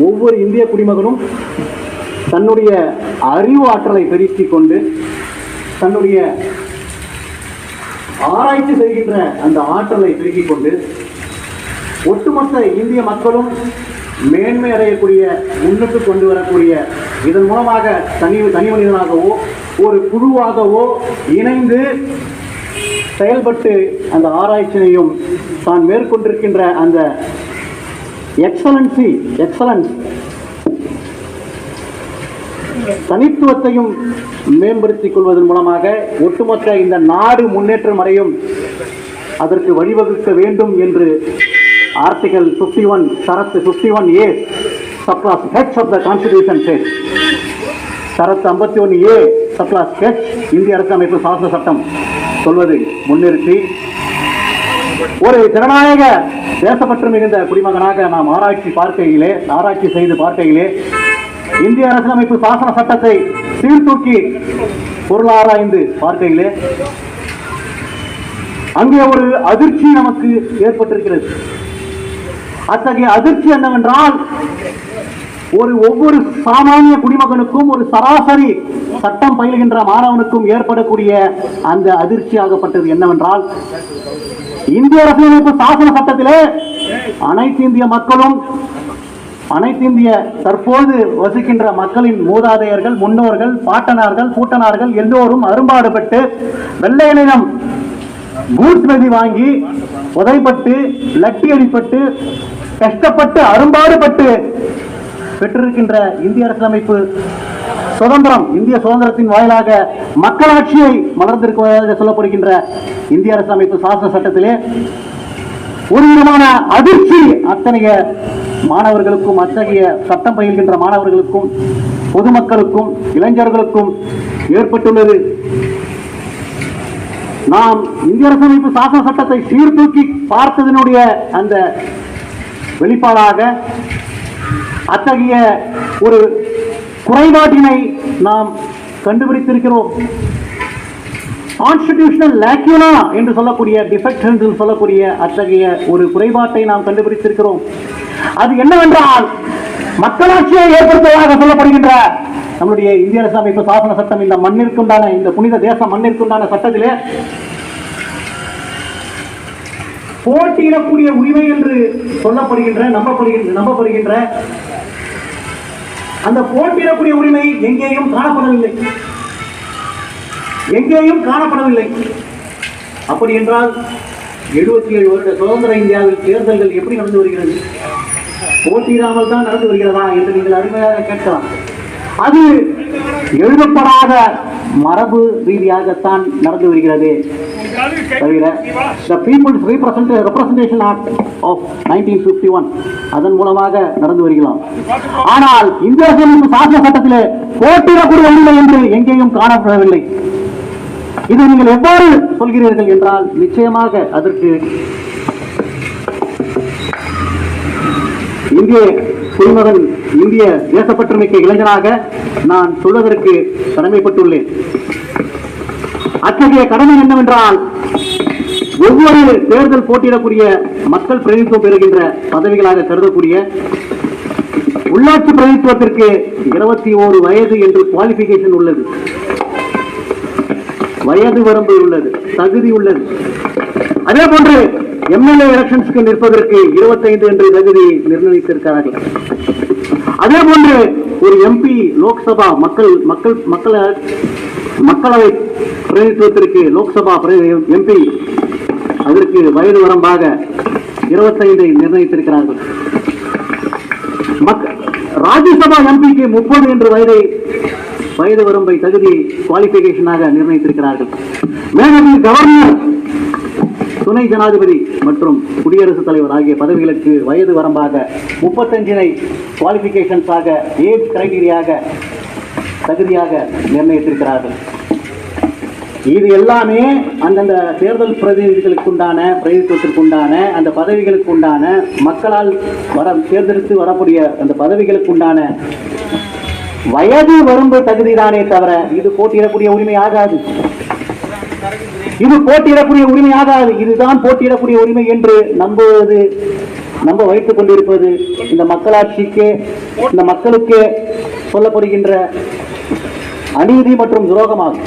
ஒவ்வொரு இந்திய குடிமகனும் தன்னுடைய அறிவு ஆற்றலை பெருக்கிக் கொண்டு தன்னுடைய ஆராய்ச்சி செய்கின்ற அந்த ஆற்றலை பெருக்கிக் கொண்டு ஒட்டுமொத்த இந்திய மக்களும் மேன்மை அடையக்கூடிய முன்னுக்கு கொண்டு வரக்கூடிய இதன் மூலமாக தனி தனி மனிதனாகவோ ஒரு குழுவாகவோ இணைந்து செயல்பட்டு அந்த ஆராய்ச்சியையும் தான் மேற்கொண்டிருக்கின்ற அந்த எக்ஸலன்சி எக்ஸலன்ஸ் தனித்துவத்தையும் மேம்படுத்திக் கொள்வதன் மூலமாக ஒட்டுமொத்த இந்த நாடு முன்னேற்றம் அடையும். அதற்கு வழிவகுக்க வேண்டும் என்று ஆர்டிகல் 51 ஒன் சரத்து 51 one A subclause H of the constitution says சரத்து ஐம்பத்தி ஒன்று ஏ சப்ளாஸ் ஹெச் இந்திய அரசமைப்பு சாசன சட்டம் சொல்வதை முன்னிறுத்தி. ஒரு ஜனநாயக தேசப்பற்று மிகுந்த குடிமகனாக நாம் ஆராய்ச்சி பார்க்கையிலே ஆராய்ச்சி செய்து பார்க்கையிலே இந்திய அரசியலமைப்பு சாசன சட்டத்தை சீர்தூக்கி பொருளாராய்ந்து பார்க்கையிலே அங்கே ஒரு அதிர்ச்சி நமக்கு ஏற்பட்டிருக்கிறது. அத்தகைய அதிர்ச்சி என்னவென்றால் ஒரு ஒவ்வொரு சாமானிய குடிமகனுக்கும் ஒரு சராசரி சட்டம் பயில்கின்ற மாணவனுக்கும் ஏற்படக்கூடிய அந்த அதிர்ச்சியாகப்பட்டது என்னவென்றால் இந்திய அரசியலமைப்பு சாசன சட்டத்திலே அனைத்து இந்திய மக்களும் அனைத்து இந்திய தற்போது வசிக்கின்ற மக்களின் மூதாதையர்கள் முன்னோர்கள் பாட்டனார்கள் கூட்டனார்கள் எல்லோரும் அரும்பாடுபட்டு வெள்ளையனிடம் நிலம் நதி வாங்கி உதைப்பட்டு லட்டி அடிப்பட்டு கஷ்டப்பட்டு அரும்பாடுபட்டு பெற்றிருக்கின்ற இந்திய அரசியலமைப்பு சுதந்திரம் இந்திய சுதந்திரத்தின் வாயிலாக மக்களாட்சியை மலர்ந்திருப்பதாக சொல்லப்படுகின்ற இந்திய அரசு அமைப்பு சாசன சட்டத்திலே ஒரு விதமான அதிர்ச்சி அத்தகைய மாணவர்களுக்கும் அத்தகைய சட்டம் பயில்கின்ற மாணவர்களுக்கும் பொதுமக்களுக்கும் இளைஞர்களுக்கும் ஏற்பட்டுள்ளது. நாம் இந்திய அரசமைப்பு சாசன சட்டத்தை சீர்தூக்கி பார்த்ததனுடைய அந்த வெளிப்பாடாக அத்தகைய ஒரு குறைபாட்டினை நாம் கண்டுபிடித்திருக்கிறோம். கான்ஸ்டிடியூஷனல் லேக்யூனா என்று சொல்லக்கூடிய டிஃபெக்ட் என்று சொல்லக்கூடிய அத்தகைய ஒரு குறைபாட்டை நாம் கண்டுபிடித்திருக்கிறோம். அது என்னவென்றால் மக்களாட்சியை ஏற்படுத்துவதாக சொல்லப்படுகின்ற நம்முடைய இந்திய அரசமைப்பு சாசன சட்டம் இந்த மண்ணிற்குண்டான இந்த புனித தேச மண்ணிற்குண்டான சட்டத்திலே போட்டியிடக்கூடிய உரிமை என்று சொல்லப்படுகின்ற நம்பப்படுகின்ற நம்பப்படுகின்ற அந்த போட்டியிடக்கூடிய உரிமை எங்கேயும் காணப்படவில்லை. எங்கேயும் காணப்படவில்லை. அப்படி என்றால் எழுபத்தி ஏழு வருட சுதந்திர இந்தியாவில் தேர்தல்கள் எப்படி நடந்து வருகிறது? போட்டியிடாமல் தான் நடந்து வருகிறதா என்று நீங்கள் அருமையாக கேட்கலாம். அது எழுதப்படாத மரபு ரீதியாகத்தான் நடந்து வருகிறது. தவிர the people's represent representation act of nineteen fifty one அதன் மூலமாக நடந்து வருகிறோம். ஆனால் இந்திய அரசியலமைப்பு சாசன சட்டத்திலே போட்டியிடக்கூடிய உரிமை என்று எங்கேயும் காணப்படவில்லை. இதை நீங்கள் எவ்வாறு சொல்கிறீர்கள் என்றால் நிச்சயமாக அதற்கு இந்திய குடிமகன் இந்திய தேசப்பற்றுமிக்க இளைஞனாக நான் சொல்வதற்கு கடமைப்பட்டுள்ளேன். அத்தகைய கடமை என்னவென்றால் ஒவ்வொரு தேர்தல் போட்டியிடக்கூடிய மக்கள் பிரதிநிதித்துவம் பெறுகின்ற பதவிகளாக கருதக்கூடிய உள்ளாட்சி பிரதிநிதித்துவத்திற்கு இருபத்தி ஓரு வயது என்று குவாலிபிகேஷன் உள்ளது. வயது வரம்பு உள்ளது தகுதி உள்ளது. அதே போன்று எம்எல்ஏ எலெக்ஷன்ஸ்க்கு நிற்பதற்கு 25 என்று தகுதி நிர்ணயித்திருக்கிறார்கள். அதே போன்று ஒரு எம்பி லோக்சபா மக்கள் மக்கள் மக்கள மக்களவை பிரதிநிதித்துவத்திற்கு லோக்சபா எம்பி அதற்கு வயது வரம்பாக 25 நிர்ணயித்திருக்கிறார்கள். ராஜ்யசபா எம்பிக்கு முப்பது என்று வயதை வயது வரம்பை தகுதி குவாலிபிகேஷனாக நிர்ணயித்திருக்கிறார்கள். மேலும் கவர்னர் துணை ஜனாதிபதி மற்றும் குடியரசுத் தலைவர் ஆகிய பதவிகளுக்கு வயது வரம்பாக முப்பத்தஞ்சினை குவாலிபிகேஷன்ஸாக ஏஜ் கிரைடீரியாக தகுதியாக நிர்ணயித்திருக்கிறார்கள். இது எல்லாமே அந்தந்த தேர்தல் பிரதிநிதிகளுக்குண்டான பிரதிநிதித்துவத்திற்குண்டான அந்த பதவிகளுக்குண்டான மக்களால் வர தேர்ந்தெடுத்து வரக்கூடிய அந்த பதவிகளுக்குண்டான வயது வரம்பு தகுதிதானே தவிர இது போட்டியிடக்கூடிய உரிமை ஆகாது. இது போட்டியிடக்கூடிய உரிமை ஆகாது. இதுதான் போட்டியிடக்கூடிய உரிமை என்று நம்புவது நம்ப வைத்துக் கொண்டிருப்பது இந்த மக்களாட்சிக்கு இந்த மக்களுக்கு சொல்லப்படுகின்ற அநீதி மற்றும் துரோகமாகும்.